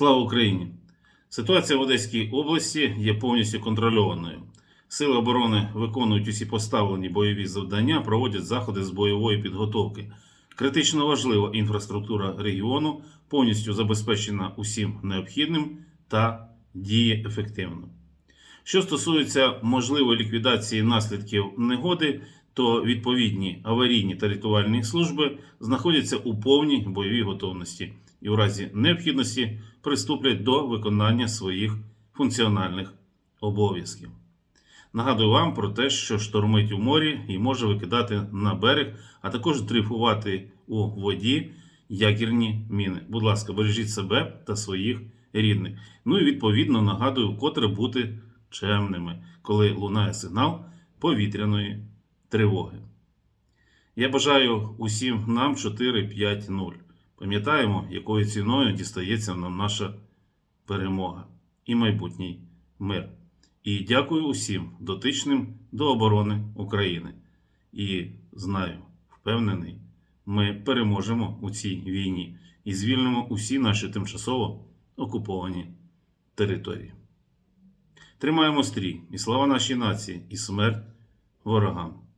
Слава Україні! Ситуація в Одеській області є повністю контрольованою. Сили оборони виконують усі поставлені бойові завдання, проводять заходи з бойової підготовки. Критично важлива інфраструктура регіону повністю забезпечена усім необхідним та діє ефективно. Що стосується можливої ліквідації наслідків негоди, то відповідні аварійні та рятувальні служби знаходяться у повній бойовій готовності і у разі необхідності приступлять до виконання своїх функціональних обов'язків. Нагадую вам про те, що штормить у морі і може викидати на берег, а також дрейфувати у воді ядерні міни. Будь ласка, бережіть себе та своїх рідних. Ну і відповідно нагадую, вкотре бути чемними, коли лунає сигнал повітряної тривоги. Я бажаю усім нам 4-5-0. Пам'ятаємо, якою ціною дістається нам наша перемога і майбутній мир. І дякую усім дотичним до оборони України. І знаю, впевнений, ми переможемо у цій війні і звільнимо усі наші тимчасово окуповані території. Тримаємо стрій і слава нашій нації, і смерть ворогам.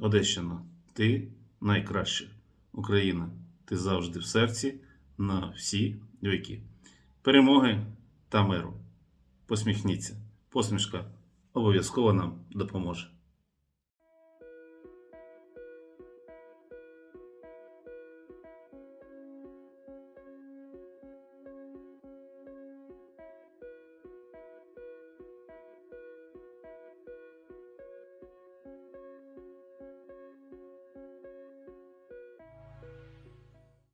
Одещина, ти найкраща. Україна, ти завжди в серці на всі віки. Перемоги та миру. Посміхніться. Посмішка обов'язково нам допоможе.